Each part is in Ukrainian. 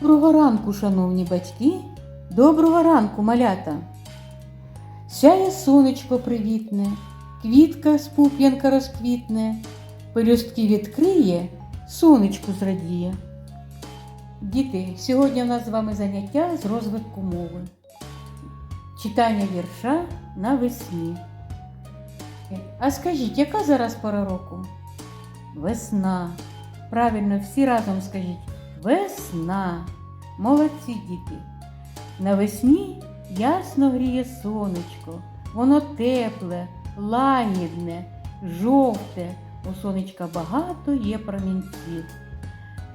Доброго ранку, шановні батьки, доброго ранку, малята. Сяє сонечко привітне, квітка з пуп'янка розквітне, пелюстки відкриє, сонечку зрадіє. Діти, сьогодні у нас з вами заняття з розвитку мови. Читання вірша навесні. А скажіть, яка зараз пора року? Весна. Правильно, всі разом скажіть. Весна. Молодці діти. Навесні ясно гріє сонечко. Воно тепле, лагідне, жовте. У сонечка багато є промінців.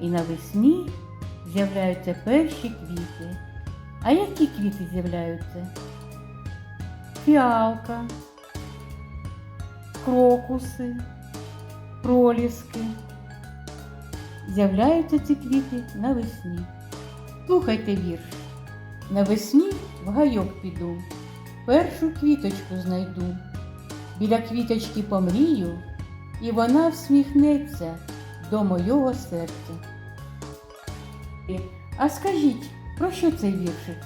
І навесні з'являються перші квіти. А які квіти з'являються? Фіалка, крокуси, проліски. З'являються ці квіти навесні. Слухайте вірш. Навесні в гайок піду, першу квіточку знайду. Біля квіточки помрію, і вона всміхнеться до мого серця. А скажіть, про що цей віршик?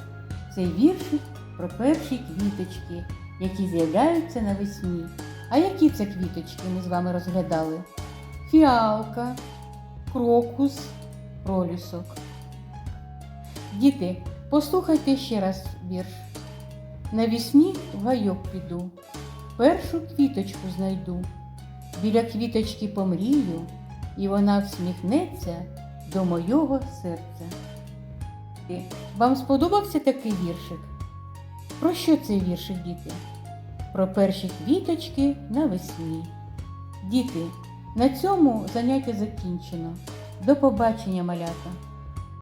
Цей віршик про перші квіточки, які з'являються навесні. А які це квіточки ми з вами розглядали? Фіалка, крокус, пролісок. Діти, послухайте ще раз вірш. Навесні в гайок піду, першу квіточку знайду. Біля квіточки помрію, і вона всміхнеться до мого серця. Вам сподобався такий віршик? Про що цей віршик, діти? Про перші квіточки навесні. Діти, на цьому заняття закінчено. До побачення, малята!